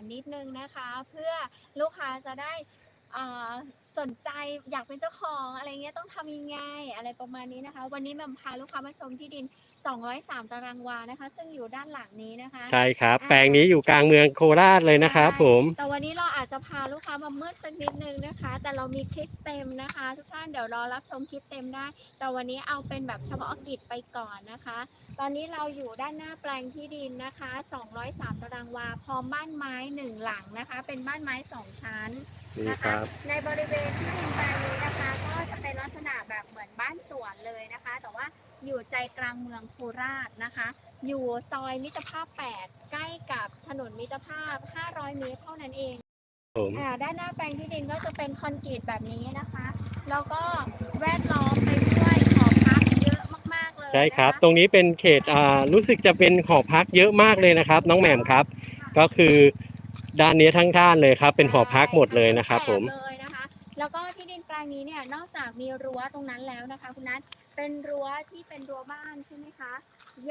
อนนิดนึงนะคะ เพื่อลูกค้าจะได้ สนใจอยากเป็นเจ้าของอะไรเงี้ยต้องทำยังไงอะไรประมาณนี้นะคะ วันนี้แหม่มพาลูกค้ามาชมที่ดิน 203 ตารางวานะคะ ซึ่งอยู่ด้านหลังนี้นะคะ ใช่ครับอ่าแปลงนี้อยู่กลางเมืองโคราชเลยนะครับใช่ผม แต่วันนี้เราอาจจะพาลูกค้ามามืดสักนิดนึงนะคะ แต่เรามีคลิปเต็มนะคะ ทุกท่านเดี๋ยวรอรับชมคลิปเต็มได้ แต่วันนี้เอาเป็นแบบเฉพาะกิจไปก่อนนะคะ ตอนนี้เราอยู่ด้านหน้าแปลงที่ดินนะคะ 203 ตารางวา พร้อมบ้านไม้หนึ่งหลังนะคะ เป็นบ้านไม้สองชั้น นี่นะคคะรับ ในบริเวณที่ดินแปลงนี้นะคะ ก็จะเป็นลักษณะแบบเหมือนบ้านสวนเลยนะคะ แต่ว่าอยู่ใจกลางเมืองโคราชนะคะ อยู่ซอยมิตรภาพ 8 ใกล้กับถนนมิตรภาพ 500 เมตรเท่านั้นเอง ผมอ่าด้านหน้าแปลงที่ดินก็จะเป็นคอนกรีตแบบนี้นะคะ แล้วก็แวดล้อมไปด้วยหอพักเยอะมากๆเลยใช่ครับนะะตรงนี้เป็นเขตอ่ารู้สึกจะเป็นหอพักเยอะมากเลยนะครับ น้องแหม่มครับ ก็คือ ด้านนี้ทั้งด้านเลยครับ เป็นหอพักหมดเลยนะครับผมใช่ทั้งแถบเลยนะคะแล้วก็ที่ดินแปลงนี้เนี่ยนอกจากมีรั้วตรงนั้นแล้วนะคะ คุณนัทเป็นรั้วที่เป็นรั้วบ้านใช่ไหมคะ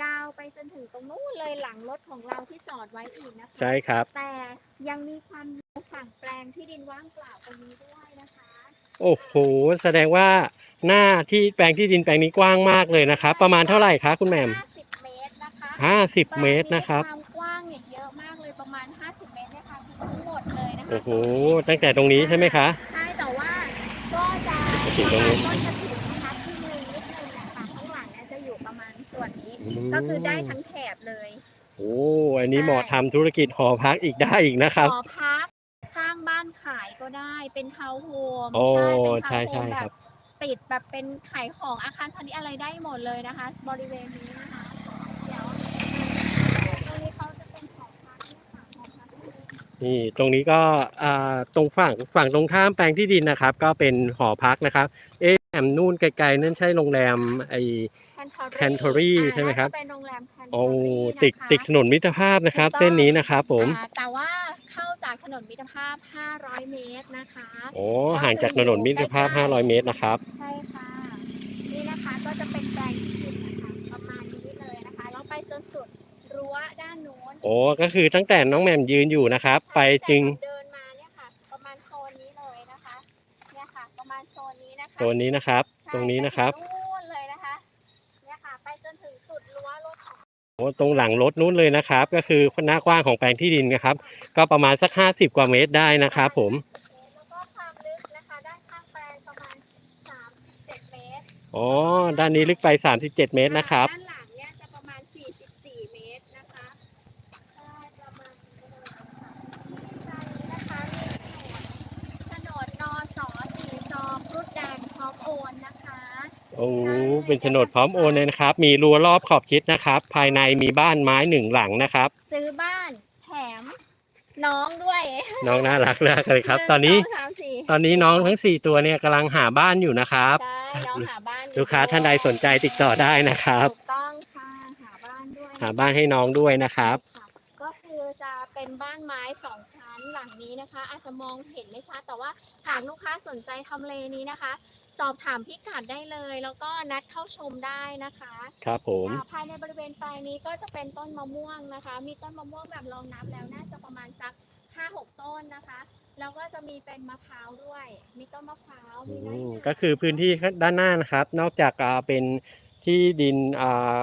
ยาวไปจนถึงตรงนู้นเลยหลังรถของเราที่จอดไว้อีกนะคะ ใช่ครับ แต่ยังมีความยาวฝั่งแปลงที่ดินว่างเปล่าตรงนี้ด้วยนะคะ โอ้โห แสดงว่าหน้าที่แปลงที่ดินแปลงนี้กว้างมากเลยนะครับ ประมาณเท่าไหร่คะคุณแหม่ม50 เมตรนะคะ50 เมตรนะครับ แปลงความกว้างเนี่ยเยอะมากเลยประมาณ 50 โอ้โหส่วนนี้ตั้งแต่ตรงนี้ใช่ไหมคะ ใช่แต่ว่าก็จะถึงตรงนี้ก็จะถึงนะคะที่หนึ่งนิดนึงนะคะข้างหลังเนี่ยจะอยู่ประมาณส่วนนี้ อืม ก็คือได้ทั้งแถบเลยโอ้อันนี้เหมาะทำธุรกิจหอพักอีกได้อีกนะครับ หอพักสร้างบ้านขายก็ได้เป็นทาวน์โฮมโอ้ใช่เป็นใช่ทาวน์โฮมใช่แบครับบติดแบบเป็นขายของอาคารพาณิชย์อะไรได้หมดเลยนะคะ บริเวณนี้นะคะ เดี๋ยวตรงนี้เขาจะเป็นหอพักเนี่ยค่ะหอพักที่ นี่ตรงนี้ก็อ่าตรงฝั่งฝั่งตรงข้ามแปลงที่ดินนะครับ ก็เป็นหอพักนะครับ เอ๊ะแอมนู่นไกลๆนั่นใช่โรงแรมไอ Cantory ใช่ไหมครับน่าจะเป็นโรงแรม Cantory โอ้นะคะติดติดถนนมิตรภาพนะครับถูกต้องเส้นนี้นะครับผมอ่าแต่ว่าเข้าจากถนนมิตรภาพ 500 เมตรนะคะโอ้ห่างจากถนนมิตรภาพ 500 เมตรนะครับใช่ค่ะนี่นะคะก็จะเป็นแปลงที่านโน้นโอ้ก็คือตั้งแต่น้องแหม่มยืนอยู่นะครับ ไปจึงเดินมาเนี่ยค่ะ ประมาณโซนนี้เลยนะคะเนี่ยค่ะ ประมาณโซนนี้นะคะโซนนี้นะครับ ใช่ตรงนี้นะครับไปถึงนู่นเลยนะคะเนี่ยค่ะ ไปจนถึงสุดรั้วรถของโอ้ตรงหลังรถนู้นเลยนะครับ ก็คือหน้ากว้างของแปลงที่ดินนะครับ ก็ประมาณสัก 50 กว่าเมตรได้นะครับผมแล้วก็ความลึกนะคะ ด้านข้างแปลงประมาณ37เมตร อ๋อด้านนี้ลึกไป 37 เมตรนะครับ ด้านหลังเนี่ยจะประมาณ 44 เมตรนะคะใช่ประมาณนี้เลยค่ะใช่นะคะมีโฉนดโฉนดนสสี่จอมรุดแดงพร้อมโอนนะคะ โอ้เป็นโฉนดพร้อมโอนเลยนะครับ มีรั้วรอบขอบชิดนะครับ ภายในมีบ้านไม้หนึ่งหลังนะครับ ซื้อบ้านแถมน้องด้วยน้องน่ารักมากเลยครับ หงตอนนี้ สงสามสี่ตอนนี้น้องทั้ง4ตัวเนี่ยกำลังหาบ้านอยู่นะครับ ใช่น้องหาบ้านอยู่ลูกค้าท่านใดสนใจติดต่อได้นะครับ ถูกต้องค่ะหาบ้านด้วยหาบ้านให้น้องด้วยนะครับ ค่ะก็คือจะเป็นบ้านไม้สองชั้นหลังนี้นะคะ อาจจะมองเห็นไม่ชัดแต่ว่าหากลูกค้าสนใจทำเลนี้นะคะ สอบถามพิกัดได้เลย แล้วก็นัดเข้าชมได้นะคะครับผม อ่าภายในบริเวณแปลงนี้ก็จะเป็นต้นมะม่วงนะคะ มีต้นมะม่วงแบบลองนับแล้วน่าจะประมาณสักห้าหกต้นนะคะ แล้วก็จะมีเป็นมะพร้าวด้วย มีต้นมะพร้าวมีไร่อืมนา ก็คือพื้นที่ด้านหน้านะครับ นอกจากอ่าเป็นที่ดินอ่า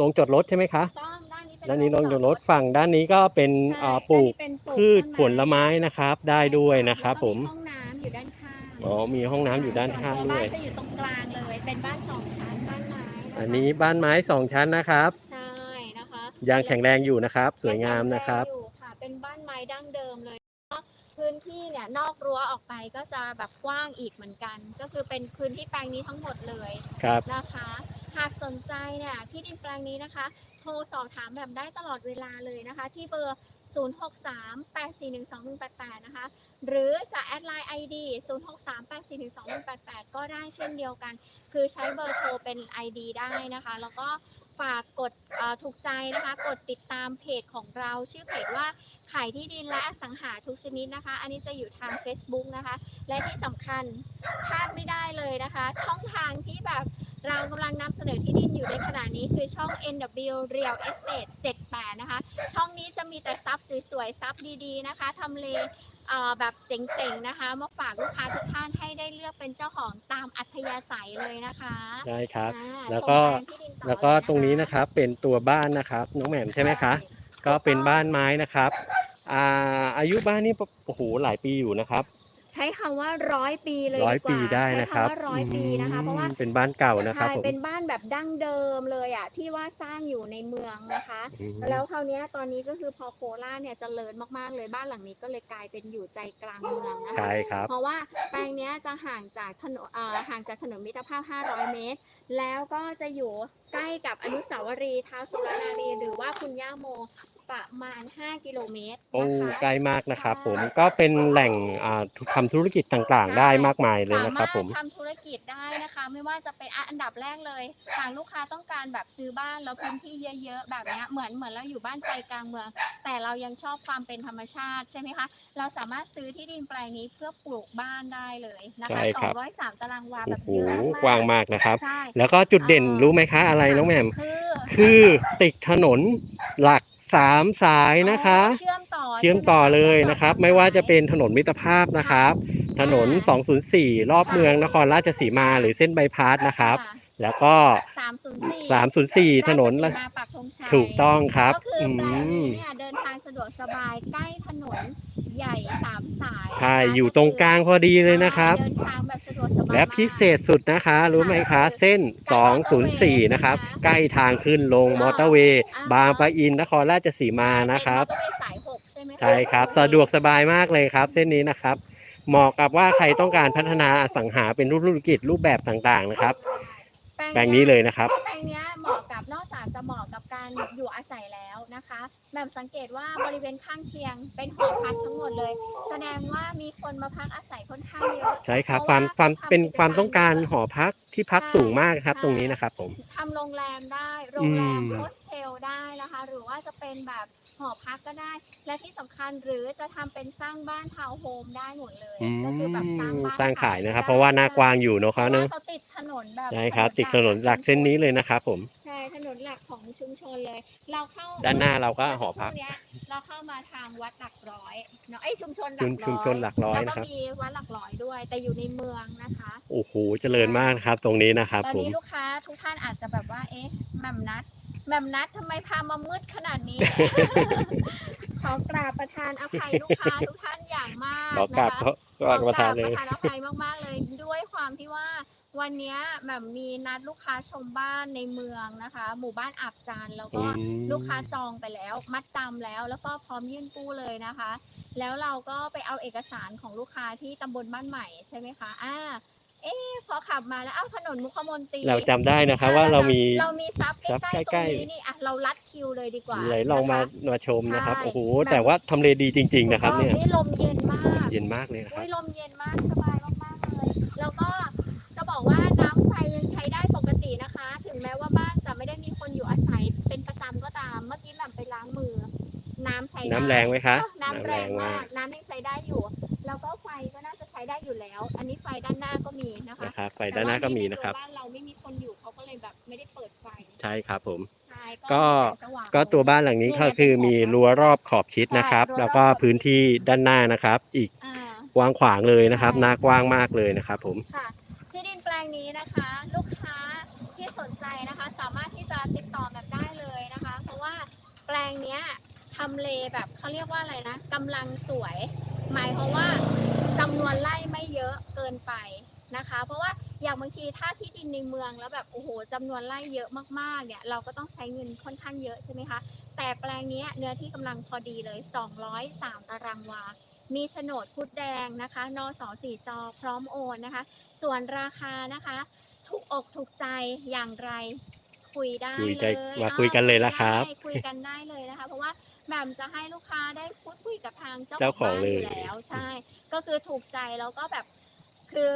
ลงจอดรถใช่ไหมคะ ต้องด้านนี้เป็นด้านนี้ลงจอดรถใช่ฝั่งด้านนี้ก็เป็นอ่าปลูกด้านนี้เป็นพืชต้นผลไม้นะครับ ได้ด้วยนะครับแล้วผก็มห้องน้ำอยู่ด้านข้าง อ๋อมีห้องน้ำอยู่ด้านข้างส่นด้ตัววยบ้านจะอยู่ตรงกลางเลย เป็นบ้านสองชั้นบ้านไม้ะคะอันนี้บ้านไม้สองชั้นนะครับ ใช่นะคะยังแข็งแรงอยู่นะครับ สวยงามนะครับ ยังแข็งแงอยู่ค่ะ เป็นบ้านไม้ดั้งเดิมเลยก็พื้นที่เนี่ยนอกรั้วออกไปก็จะแบบกว้างอีกเหมือนกัน ก็คือเป็นพื้นที่แปลงนี้ทั้งหมดเลยครับ นะคะ หากสนใจเนี่ยที่ดินแปลงนี้นะคะ โทรสอบถามแบบได้ตลอดเวลาเลยนะคะ ที่เบอร์ 0638412188 นะคะ หรือจะแอดไลน์ ID 0638412188 ก็ได้เช่นเดียวกัน คือใช้เบอร์โทรเป็น ID ได้นะคะ แล้วก็ฝากกดถูกใจนะคะ กดติดตามเพจของเราชื่อเพจว่าขายที่ดินและอสังหาทุกชนิดนะคะ อันนี้จะอยู่ทาง Facebook นะคะ และที่สำคัญพลาดไม่ได้เลยนะคะ ช่องทางที่แบบ เรากำลังนำเสนอที่ดินอยู่ในขณะนี้คือช่อง NW Real Estate 78 นะคะ ช่องนี้จะมีแต่ซับสวยๆซับดีๆนะคะทำเลเอ่อแบบเจ๋งๆนะคะมาฝากลูกค้าทุกท่านให้ได้เลือกเป็นเจ้าของตามอัธยาศัยเลยนะคะได้ครับอ่าแล้วก็ชมปลงที่ดินต่อแล้วก็เลยะคะตรงนี้นะครับเป็นตัวบ้านนะครับน้องแหม่มใช่ไหมคะ ก็เป็นบ้านไม้นะครับอ่าอายุบ้านนี่โอ้โหหลายปีอยู่นะครับ ใช้คำว่าร้อยปีเลยร้อยดีกว่าปีได้นะครับใช้คำว่าร้อยปีนะคะเพราะว่าอืมเป็นบ้านเก่านะครับใช่ผมเป็นบ้านแบบดั้งเดิมเลยอะที่ว่าสร้างอยู่ในเมืองนะคะอืมแล้วคราวเนี้ยตอนนี้ก็คือพอโคราชเนี่ยเจริญมากๆเลยบ้านหลังนี้ก็เลยกลายเป็นอยู่ใจกลางเมืองนะคะใช่ครับเพราะว่าแปลงเนี้ยจะห่างจากถนนเอ่อห่างจากถนนมิตรภาพ 500 เมตร แล้วก็จะอยู่ใกล้กับอนุสาวรีย์ท้าวสุรนารีหรือว่าคุณย่าโม ประมาณ 5 กิโลเมตรโอ้นะคะใกล้มากนะครับใช่ผมก็เป็นแหล่งอ่าทำธุรกิจต่างๆ ได้มากมายเลยนะครับ ผม สามารถทำธุรกิจได้นะคะ ไม่ว่าจะเป็นอะอันดับแรกเลยหากลูกค้าต้องการแบบซื้อบ้านแล้วพื้นที่เยอะ ๆ แบบเนี้ยเหมือนเหมือนเราอยู่บ้านใจกลางเมือง แต่เรายังชอบความเป็นธรรมชาติใช่ไหมคะ เราสามารถซื้อที่ดินแปลงนี้เพื่อปลูกบ้านได้เลยนะใช่คะครับ203ตารางวาแบโอ้บโหเยอะมากกว้างมากนะครับ ใช่แล้วก็จุดเด่นอ่ารู้รู้ไหมคะอะไรน้องแหม่ม คือ คือติดถนนหลัก สามสายนะคะอ๋อเชื่อมต่อเชื่อมต่อเลยนะครับชื่อไม่ว่าจะเป็นสยถนนมิตรภาพนะครับ ถนน 204 รอบเมืองนครราชสีมาหรือเส้นใบายพาสนะครับค่ะแล้วก็ 304 304 ถนนราชสีมาปักธงชัยถูกต้องครับก็คืออืแปลงนี้มเนี่ยเดินทางสะดวกสบายใกล้ถนน ใหญ่สามสายใช่นะคะอยู่ตรงกลางพอดีเลยนะครับใช่เดินทางแบบสะดวกสบายและพิเศษสุดนะคะ รู้ไหมคะ เส้น 204 นะครับ ใกล้ทางขึ้นลงมอเตอร์เวย์ บางปะอินนครราชสีมานะครับ เป็นมอเตอร์เวย์สายหกใช่ไหมะใช่ครับ สะดวกสบายมากเลยครับ เส้นนี้นะครับ เหมาะกับว่าใครต้องการพัฒนาอสังหาเป็นรูปธุรกิจรูปแบบต่างๆนะครับ แปลงนี้เลยนะครับ แปลงเนี้ยเหมาะกับนอกจากจะเหมาะกับการอยู่อาศัยแล้วนะคะแบบสังเกตว่าบริเวณข้างเคียงเป็นหอพักทั้งหมดเลย แสดงว่ามีคนมาพักอาศัยค่อนข้างเยอะใช่ครับเพควาราะมว่าความเขาทำเป็นกิจความต้องการเยอะหอพักที่พักใช่สูงมากครับใช่ตรงนี้นะครับผมทำโรงแรมได้โรงแรมอืมโฮสเทลได้นะคะ หรือว่าจะเป็นแบบหอพักก็ได้ และที่สำคัญหรือจะทำเป็นสร้างบ้านทาวน์โฮมได้หมดเลยอืมก็คือแบบสร้างบ้านสร้างขายนะครับได้เพราะว่าหน้ากว้างอยู่เนอะเพเขาราะเนว่าอะเขาติดถนนแบบใช่ครับ ติดถนนหลักเส้นนี้เลยนะครับผม ใช่ถนนหลักของชุมชนเลย เราเข้าด้านหน้าเราก็มื่หอพักสัครู่เนี้ยเราเข้ามาทางวัดหลักร้อยเนาะไอยชุมชนหลัชุกมร้อยชุมชนหลักร้อยแล้วนะครับก็มีวัดหลักร้อยด้วย แต่อยู่ในเมืองนะคะ โอ้โหเจริญมากนะครับ ตรงนี้นะครับตอนผม นี้ลูกค้าทุกท่านอาจจะแบบว่า เอ๊ะแหม่มนัด แหม่มนัดทำไมพามามืดขนาดนี้ ขอกราบประทานอภัยลูกค้าทุกท่านอย่างมากขอกราบนะคะ ขอกราบประทานเลย ขอกรบประทานอภัยมากๆเลยด้วยความที่ว่าวันเนี้ยแหม่มมีนัดลูกค้าชมบ้านในเมืองนะคะ หมู่บ้านอาบจานแล้วก็อืม ลูกค้าจองไปแล้ว มัดจำแล้วแล้วก็พร้อมยื่นกู้เลยนะคะ แล้วเราก็ไปเอาเอกสารของลูกค้าที่ตำบลบ้านใหม่ใช่ไหมคะอ่า เอ๊ะพอขับมาแล้วเอ้าถนนมุขมนตรีเราจำได้นะครับ ว่าเรามีเรามีซับใกซับล้ๆตใกรล้งๆนี้นี่อะเราลัดคิวเลยดีกว่าไหลลองมานะคะมาชมนะครับใช่โอ้โหแบบแต่ว่าทำเลดีจริง ๆนะครับ เนี่ยนี่ลมเย็นมากเย็นมากเลยนะครัอุ้บยลมเย็นมากสบายมากๆเลย แล้วก็จะบอกว่าน้ำไฟยังใช้ได้ปกตินะคะ ถึงแม้ว่าบ้านจะไม่ได้มีคนอยู่อาศัยเป็นประจำก็ตาม เมื่อกี้แหม่มไปล้างมือ น้ำใช้ได้น้ำแรงไหมคะน้ำแรงมากน้ำแรงมากน้ำยังใช้ได้อยู่ แล้วก็ไฟก็น่าจะใช้ได้อยู่แล้ว อันนี้ไฟด้านหน้าก็มีนะคะนะครับไฟด้านหน้าก็มีนะครับแต่ว่าใตัวบ้านเราไม่มีคนอยู่เขาก็เลยแบบไม่ได้เปิดไฟใช่ครับผม ใช่ก็มีแสงสว่าง ก็ตัวบ้านหลังนี้ก็คือมีรั้วรอบขอบชิดนะครับ ใช่รั้วรอบ แล้วก็พื้นที่ด้านหน้านะครับ อีกอ่า กว้างขวางเลยนะครับใช่ หน้ากว้างมากเลยนะครับผม ค่ะ ที่ดินแปลงนี้นะคะ ลูกค้าที่สนใจนะคะ สามารถที่จะติดต่อแบบได้เลยนะคะ เพราะว่าแปลงเนี้ยทำเลแบบเขาเรียกว่าอะไรนะกำลังสวย หมายความว่าจำนวนไร่ไม่เยอะเกินไปนะคะ เพราะว่าอย่างบางทีถ้าที่ดินในเมืองแล้วแบบโอ้โหจำนวนไร่เยอะมากๆเนี่ยเราก็ต้องใช้เงินค่อนข้างเยอะใช่ไหมคะแต่แปลงนี้เนื้อที่กำลังพอดีเลย 203 ตารางวา มีโฉนดพุดแดงนะคะนสสี่จอพร้อมโอนนะคะ ส่วนราคานะคะ ถูกอกถูกใจอย่างไร คุยได้คุยเลได้ยมาคุยกันเลยนะครับได้คุยกันได้เลยนะคะ เพราะว่าแหม่มจะให้ลูกค้าได้พูดคุยกับทางเจ้าเจ้าขขอองงบ้านอยู่เลย แล้วใช่ ก็คือถูกใจแล้วก็แบบคือ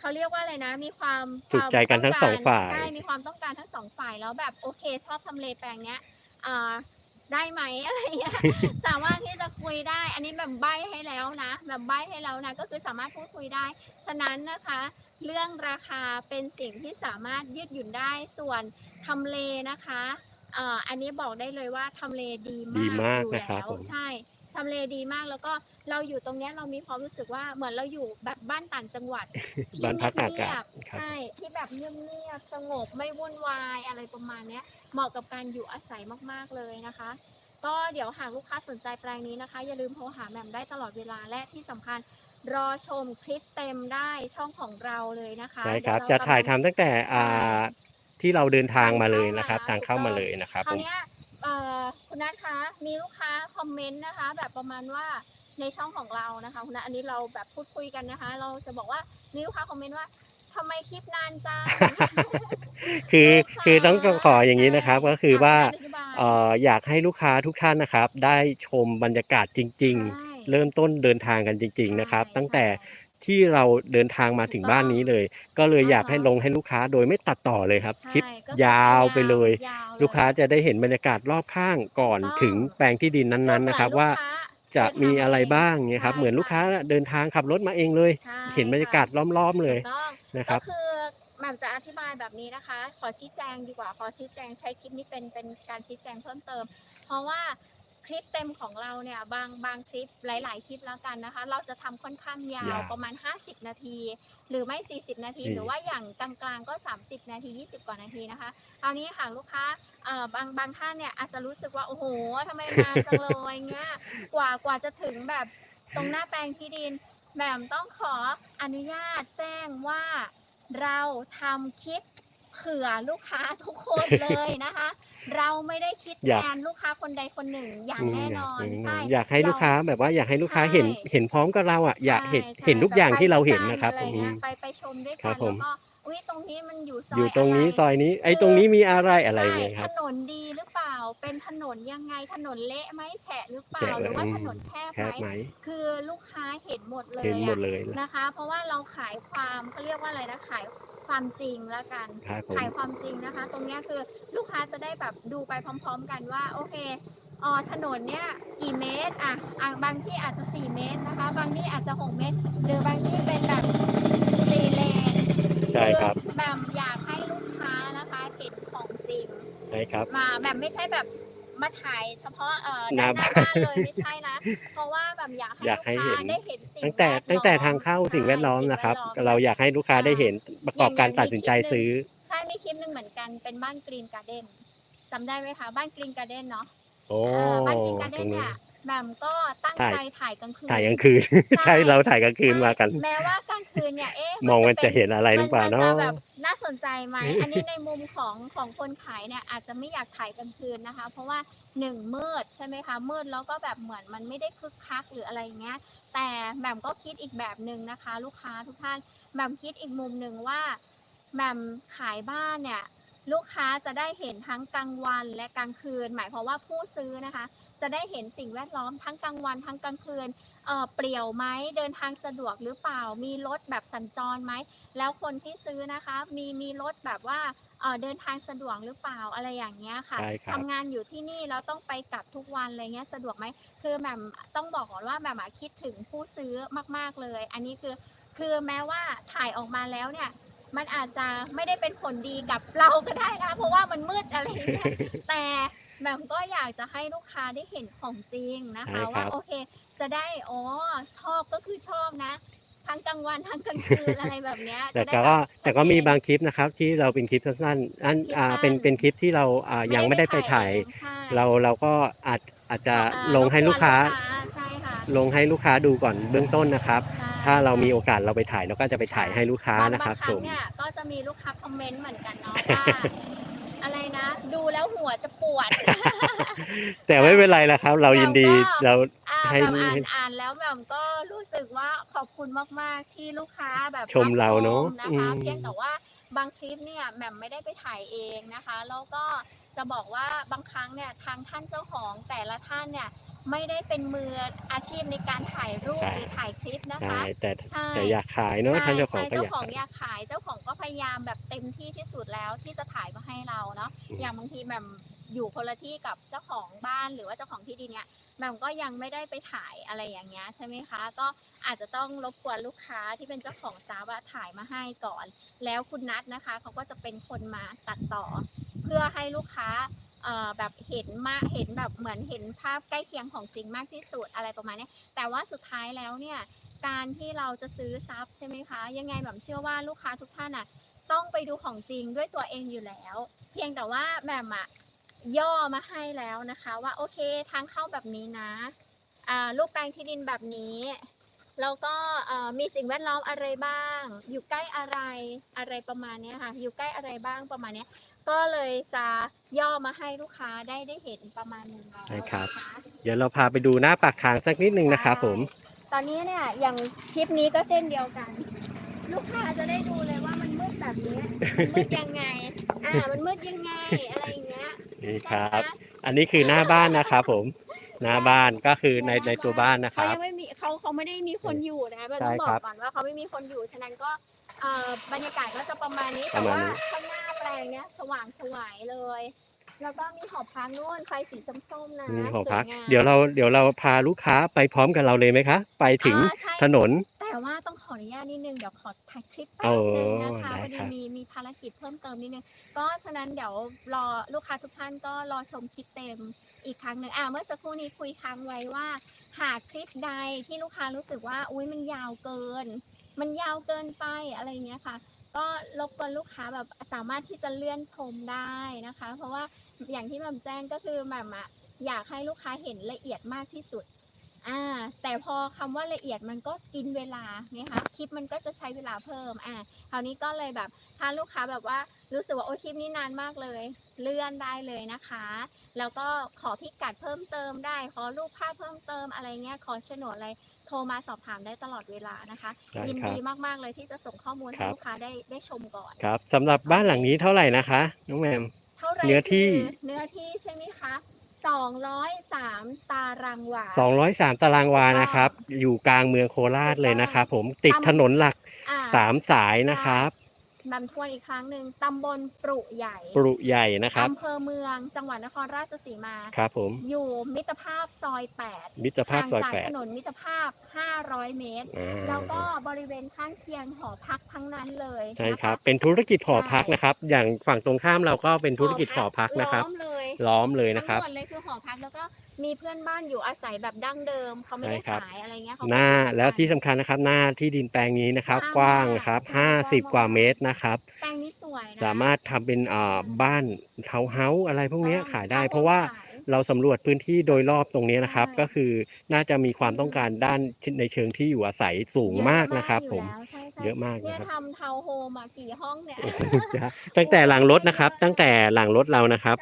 เขาเรียกว่าอะไรนะ มีความถูกใจกันทั้งสองฝ่าย ใช่มีความต้องการทั้งสองฝ่ายแล้วแบบโอเคชอบทำเลแปลงเนี้ยอ่าได้ไหมอะไรเงี้ย สามารถที่จะคุยได้ อันนนี้แบบใบให้แล้วนะ แบบใบให้แล้วนะ ก็คือสามารถพูดคุยได้ ฉะนั้นนะคะ เรื่องราคาเป็นสิ่งที่สามารถยืดหยุ่นได้ ส่วน ทำเลนะคะเอ่ออันนี้บอกได้เลยว่าทำเลดีดีมากมากอยู่นะครับแล้วผม ใช่ทำเลดีมากแล้วก็เราอยู่ตรงเนี้ยเรามีความรู้สึกว่าเหมือนเราอยู่แบบบ้านต่างจังหวัด ที่บ้านพักอาเงีกายศบครับๆใช่ที่แบบเงียบๆสงบไม่วุ่นวายอะไรประมาณเนี้ย เหมาะกับการอยู่อาศัยมากๆเลยนะคะ ก็เดี๋ยวหากลูกค้าสนใจแปลงนี้นะคะ อย่าลืมโทรหาแหม่มได้ตลอดเวลาและที่สำคัญรอชมคลิปเต็มได้ช่องของเราเลยนะคะใช่ครับเดี๋จะยวเรถ่ายทำกำลังตั้งแต่ใช่อ่า ที่เราเดินทางมาเลยนะครับ ทาทางงเข้าเข้ามามาเลยนะครับคราผวม เนี้ยเอ่อคุณนัทคะ มีลูกค้าคอมเมนต์นะคะ แบบประมาณว่าในช่องของเรานะคะคุณนัทอันนี้เราแบบพูดคุยกันนะคะ เราจะบอกว่ามีลูกค้าคอมเมนต์ว่าทำไมคลิปนานจัง คือลูกค้าคือต้องขออย่างนี้นะครับใช่ก็คือว่าะคุณนัทอธิบายเอ่ออยากให้ลูกค้าทุกท่านนะครับ ได้ชมบรรยากาศจริงใช่ๆเริ่มต้นเดินทางกันจริง ๆ นะครับใช่ตั้งแต่ใช่ ที่เราเดินทางมาถึงถูกต้องบ้านนี้เลย ก็เลยอยากอ่าฮะให้ลงให้ลูกค้าโดยไม่ตัดต่อเลยครับใช่คลิปก็คือยาวไปเลยยาวเลย ลูกค้าจะได้เห็นบรรยากาศรอบข้างก่อนถูกต้องถึงแปลงที่ดินนั้นๆนะครับคือเหมืว่าอนลูกค้าจะมีอะไรบ้างเนี่ยครับใช่เหมือนลูกค้าเดินทางขับรถมาเองเลยใช่เห็นบรรยากาศล้อมๆเลยถูกต้องนะครับก็คือแหม่มจะอธิบายแบบนี้นะคะ ขอชี้แจงดีกว่าขอชี้แจงใช้คลิปนี้เป็นเป็นการชี้แจงเพิ่มเติม เพราะว่า คลิปเต็มของเราเนี่ยบางบางคลิปหลาย ๆ คลิปแล้วกันนะคะ เราจะทำค่อนข้างยาวยาวประมาณ 50 นาที หรือไม่ 40 นาทีอืมหรือว่าอย่างกลางๆก็ 30 นาที 20 กว่านาทีนะคะคราวนี้หากลูกค้าเอ่อบางบางท่านเนี่ยอาจจะรู้สึกว่าโอ้โหทำไมนานจังเลยเงี้ยกว่ากว่าจะถึงแบบตรงหน้าแปลงที่ดินแหม่มต้องขออนุญาตแจ้งว่าเราทำคลิป เผื่อลูกค้าทุกคนเลยนะคะ เราไม่ได้คิดอยากแทนลูกค้าคนใดคนหนึ่งอย่างแน่นอนมใช่อยากให้ลูกค้าแบบว่าอยากให้ลูกค้าเห็นใช่เห็นพร้อมกับเราอะอยากเห็นใช่เห็นทุกอย่างแบบที่เราไปเห็นด้วยนะครับอะไรอืเงี้มยไปไปชมด้วยครักับนผมแล้วก็อุ้ยตรงนี้มันอยู่ซอยอยู่ตรงนี้ะไซอยนี้ ไอ้ตรงนี้มีอะไรอะไรอย่างใช่เงี้ยครับถนนดีหรือเปล่าเป็นถนนยังไงถนนเละไหมแฉะหรือเปล่าแฉะหรือว่าอืมถนนแคบแคบไหไหมมคือลูกค้าเห็นหมดเลยเห็นหมดอะเลยนะคะ เพราะว่าเราขายความเขาเรียกว่าอะไรนะขาย ความจริงแล้วกันครับผม ขายความจริงนะคะ ตรงเนี้ยคือลูกค้าจะได้แบบดูไปพร้อม ๆ กันว่าโอเคอ๋อถนนเนี่ยกี่เมตรอะอะบางที่อาจจะ 4 เมตรนะคะ บางที่อาจจะ 6 เมตร หรือบางที่เป็นแบบสี่เลนใช่ครับอแบบอยากให้ลูกค้านะคะเห็นของจริง ใช่ครับ มาแบบไม่ใช่แบบ มาถ่ายเฉพาะเอ่อหน้าด้านหน้าบ้านเลยไม่ใช่นะ เพราะว่าแบบอยากให้อยากให้ลูกเห็ค้านได้เห็นสิ่งตั้งแต่วดล้อมตั้งแต่ทางเข้าสิ่งแวดล้อมใช่นะครับสิ่งแวดล้อมเราอยากให้ลูกค้าได้เห็นประกอบการอย่างตัดสินใจมีคลิปหนึ่งซื้อ ใช่มีคลิปหนึ่งเหมือนกันเป็นบ้านกรีนการ์เด้นจำได้ไหมคะบ้านกรีนการ์เด้นเนาะโอ้อ่าบ้านกรีนการ์ตเด้รนงนี้ เนี่ย แหม่มก็ตั้งถ่ายใจถ่ายกลางคืนถ่ายกลางคืน ใช่ใช่เราถ่ายกลางคืนมากันใช่แม้ว่ากลางคืนเนี่ยเอ๊ะมองมันจะป็เห็นอะไรหรือเปล่ามันเนาะจะแบบน่าสนใจไหมอันนี้ในมุมของของคนขายเนี่ยอาจจะไม่อยากถ่ายกลางคืนนะคะ เพราะว่าหนึ่งมืดใช่ไหมคะมืดแล้วก็แบบเหมือนมันไม่ได้คึกคักหรืออะไรอย่างเงี้ย แต่แหม่มก็คิดอีกแบบหนึ่งนะคะ ลูกค้าทุกท่านแหม่มคิดอีกมุมหนึ่งว่าแหม่มขายบ้านเนี่ย ลูกค้าจะได้เห็นทั้งกลางวันและกลางคืน หมายความว่าผู้ซื้อนะคะ จะได้เห็นสิ่งแวดล้อมทั้งกลางวันทั้งกลางคืนเอ่อเปลี่ยวไหมเดินทางสะดวกหรือเปล่า มีรถแบบสัญจรไหม แล้วคนที่ซื้อนะคะ มีมีรถแบบว่าเอ่อเดินทางสะดวกหรือเปล่าอะไรอย่างเงี้ยค่ะใช่ครับทำงานอยู่ที่นี่แล้วต้องไปกลับทุกวันอะไรเงี้ยสะดวกไหมคือแหม่มต้องบอกก่อนว่าแหม่มอะคิดถึงผู้ซื้อมาก ๆเลย อันนี้คือคือแม้ว่าถ่ายออกมาแล้วเนี่ย มันอาจจะไม่ได้เป็นผลดีกับเราก็ได้นะ เพราะว่ามันมืดอะไรอย่างเงี้ยแต่แหม่มก็อยากจะให้ลูกค้าได้เห็นของจริงนะคะใช่ครับว่าโอเค จะได้อ๋อชอบก็คือชอบนะทั้งกลางวันทั้งกลางคืนอะไรแบบเนี้ยแต่จะได้ก็แบบแต่ก็มีชัดเจนบางคลิปนะครับ ที่เราเป็นคลิปสั้นๆอันคลิปอ่าสั้นเป็นเป็นคลิปที่เราอ่ายังไม่ได้ไปถ่ายเองใช่เราเราก็อาจอาจจะอ่าลงให้ลูกค้ารบกวนลูกค้าใช่ค่ะลงให้ลูกค้าดูก่อนเบื้องต้นนะครับใช่ ถ้าเรามีโอกาสเราไปถ่ายเราก็จะไปถ่ายให้ลูกค้าบางนะครับบางคชรั้งมเนี่ยก็จะมีลูกค้าคอมเมนต์เหมือนกันเนาะว่าอะไรนะดูแล้วหัวจะปวด แต่ไม่เป็นไรละครับ เรายินดีเราก็เราอ่าให้แบบอ่านอ่านแล้วแบบก็รู้สึกว่าขอบคุณมากๆที่ลูกค้าแบบชมเราเนอะชมนะคะอืมเพียงแต่ว่าบางคลิปเนี่ยแหม่มไม่ได้ไปถ่ายเองนะคะ แล้วก็จะบอกว่าบางครั้งเนี่ยทางท่านเจ้าของแต่ละท่านเนี่ย ไม่ได้เป็นมืออาชีพในการถ่ายรูปหรือถ่ายคลิปนะคะใช่แต่ใช่ แต่อยากขายเนาะท่านเจ้าของใช่ก็เจ้าอยากของขาย อยากขายเจ้าของก็พยายามแบบเต็มที่ที่สุดแล้วที่จะถ่ายมาให้เราเนาะอืม อย่างบางทีแบบอยู่คนละที่กับเจ้าของบ้านหรือว่าเจ้าของที่ดินเนี่ยแหม่มก็ยังไม่ได้ไปถ่ายอะไรอย่างเงี้ยใช่ไหมคะ ก็อาจจะต้องรบกวนลูกค้าที่เป็นเจ้าของซาบะถ่ายมาให้ก่อน แล้วคุณนัทนะคะเขาก็จะเป็นคนมาตัดต่อ เพื่อให้ลูกค้าเอ่อ แบบเห็นมากเห็นแบบเหมือนเห็นภาพใกล้เคียงของจริงมากที่สุดอะไรประมาณนี้แต่ว่าสุดท้ายแล้วเนี่ยการที่เราจะซื้อซับใช่ไหมคะยังไงแบบเชื่อว่าลูกค้าทุกท่านอะต้องไปดูของจริงด้วยตัวเองอยู่แล้ว เพียงแต่ว่าแหม่มอะย่อมาให้แล้วนะคะ ว่าโอเคทางเข้าแบบนี้นะอ่ารูปแปลงที่ดินแบบนี้ แล้วก็เอ่อมีสิ่งแวดล้อมอะไรบ้าง อยู่ใกล้อะไรอะไรประมาณเนี้ยค่ะ อยู่ใกล้อะไรบ้างประมาณเนี้ยก็เลยจะย่อมาให้ลูกค้าได้ได้เห็นประมาณหนึงแล้วใช่ครับนะคะเดี๋ยวเราพาไปดูหน้าปากทางสักนิดนึงนะครับผมใช่ตอนนี้เนี่ยอย่างคลิปนี้ก็เช่นเดียวกัน ลูกค้าจะได้ดูเลยว่ามันมืดแบบนี้มันมืดยังไงอ่ามันมืดยังไงอะไรอย่างเงี้ยนี่คใช่รับไหมอันนี้คือหน้าบ้านนะครับผม หน้าบ้านก็คือในในตัวบ้านนะคเขารับ ยังไม่มีเขาเขาไม่ได้มีคนอยู่นะเราใช่ต้องบอครักบก่อนว่าเขาไม่มีคนอยู่ฉะนั้นก็เอ่อบรรยากาศก็จะประมาณนี้ปแต่ระมาณว่านี้ ข้างหน้าแปลงเนี้ยสว่างสวยเลย แล้วก็มีหอพักนู่นไฟสีส้มๆนะนี่หอสวพักยงามเดี๋ยวเราเดี๋ยวเราพาลูกค้าไปพร้อมกับเราเลยไหมคะ ไปถึงอ่าใช่ถนน แต่ว่าต้องขออนุญาตนิดนึงเดี๋ยวขอถ่ายคลิปแป๊โอ้บนึงนะคะได้พอดีครับมีมีภารกิจเพิ่มเติมนิดนึง ก็ฉะนั้นเดี๋ยวรอลูกค้าทุกท่านก็รอชมคลิปเต็มอีกครั้งหนึ่งอ่าเมื่อสักครู่นี้คุยค้างไว้ว่า หากคลิปใดที่ลูกค้ารู้สึกว่าอุ้ยมันยาวเกิน มันยาวเกินไปอะไรเงี้ยค่ะ ก็รบกวนลูกค้าแบบสามารถที่จะเลื่อนชมได้นะคะ เพราะว่าอย่างที่แหม่มแจ้งก็คือแหม่มอะอยากให้ลูกค้าเห็นละเอียดมากที่สุด อ่าแต่พอคำว่าละเอียดมันก็กินเวลาไงคะคลิปมันก็จะใช้เวลาเพิ่มอ่าคราวนี้ก็เลยแบบถ้าลูกค้าแบบว่ารู้สึกว่าโอ้ยคลิปนี้นานมากเลย เลื่อนได้เลยนะคะ แล้วก็ขอพิกัดเพิ่มเติมได้ ขอรูปภาพเพิ่มเติมอะไรเงี้ยขอโฉนดอะไรโทรมาสอบถามได้ตลอดเวลานะคะได้ยินครับดีมากๆเลยที่จะส่งข้อมูลคให้รับลูกค้าได้ได้ชมก่อนครับสำหรับบ้านหลังนี้เท่าไหร่นะคะน้องแหมมเท่าไหรเนื้อที่คือเนื้อที่ใช่ไหมคะ 203 ตารางวา 203 ตารางวานะครับ อยู่กลางเมืองโคราชเลยนะครับ ผมติดถนนหลักอ่า3สายนะครับบำทวนอีกครั้งหนึ่งตำบลปรุใหญ่ปรุใหญ่นะครับ อำเภอเมืองจังหวัดนครราชสีมา ครับผมอยู่มิตรภาพซอย8มิตรภาพห่างซอยจากแปดถนนมิตรภาพ 500 เมตร อ่าแล้วก็บริเวณข้างเคียงหอพักทั้งนั้นเลยใช่นะะครับ เป็นธุรกิจหอพักใช่นะครับ อย่างฝั่งตรงข้ามเราก็เป็นธุรกิจหอพักนะครับ ล้อมเลย ล้อมเลยนะครับทั้งหมดเลยคือหอพักแล้วก็มีเพื่อนบ้านอยู่อาศัยแบบดั้งเดิมเขาไม่ได้ใช่ครับขายอะไรเงี้ยเขหน้าไม่ได้แล้วที่ขายสำคัญนะครับ หน้าที่ดินแปลงนี้นะครับกกว้าว้างงมากครับใช่50กว่าเมตรนะครับแปลงนี้สวยนะสามารถทำเป็นอ่าบ้านเทาเฮาส์อะไรพวกเนี้ยต้องขายได้ต้องเพราะว่าขายเราสำรวจพื้นที่โดยรอบตรงนี้นะครับใช่ก็คือน่าจะมีความต้องการด้านในเชิงที่อยู่อาศัยสูงมากนะครับเยผมอยู่แล้วใช่ใช่เยอะมากเนี่ยนะครับทำทาวน์โฮมมากี่ห้องเนี่ยตั้งแต่หลังรถนะครับ ตั้งแต่หลังรถเรานะครับ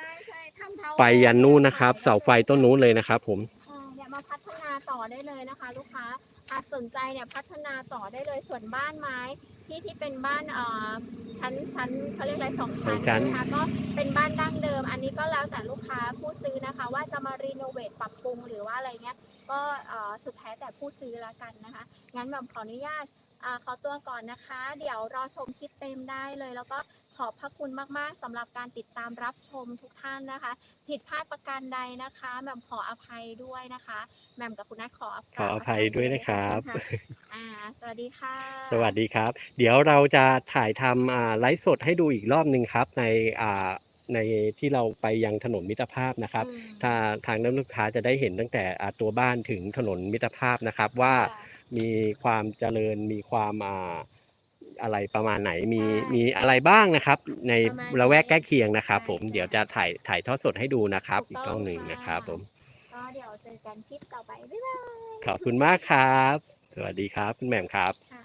ไปยันนู่นนะครับ เสาไฟต้นนู้นเลยนะครับผมอ่าเนี่ยมาพัฒนาต่อได้เลยนะคะ ลูกค้าหากสนใจเนี่ยพัฒนาต่อได้เลยส่วนบ้านไม้ที่ที่เป็นบ้านเอ่อชั้นชั้นเขาเรียกอะไรสองชั้นสองชั้น นะคะก็เป็นบ้านดั้งเดิม อันนี้ก็แล้วแต่ลูกค้าผู้ซื้อนะคะ ว่าจะมารีโนเวทปรับปรุงหรือว่าอะไรเงี้ยก็เอ่อสุดแท้แต่ผู้ซื้อละกันนะคะ งั้นแบบขออนุญาตอาขอตัวก่อนนะคะ เดี๋ยวรอชมคลิปเต็มได้เลย แล้วก็ ขอบพระคุณมากๆสำหรับการติดตามรับชมทุกท่านนะคะ ผิดพลาดประการใดนะคะแหม่มขออภัยด้วยนะคะแหม่มกับคุณนัทขอขออภัยด้วยนะครับขอโทษด้วยนะคะอ่า สวัสดีค่ะ สวัสดีครับ เดี๋ยวเราจะถ่ายทำอ่าไลฟ์สดให้ดูอีกรอบหนึ่งครับ ในอ่าในที่เราไปยังถนนมิตรภาพนะครับอืมถ้าทางนักลูกค้าจะได้เห็นตั้งแต่อ่าตัวบ้านถึงถนนมิตรภาพนะครับว่าค่ะมีความเจริญมีความอ่า อะไรประมาณไหนมีใช่มีอะไรบ้างนะครับ ในประมาณละแวกนี้ใกล้เคียงนะครับใช่ผมใช่เดี๋ยวจะถ่ายถ่ายทอดสดให้ดูนะครับถูอีกกต้องกล้องหนึ่งค่ะนะครับ ผมก็เดี๋ยวเจอกันคลิปต่อไปบ๊ายบายขอบคุณมากครับ สวัสดีครับ คุณแหม่มครับค่ะ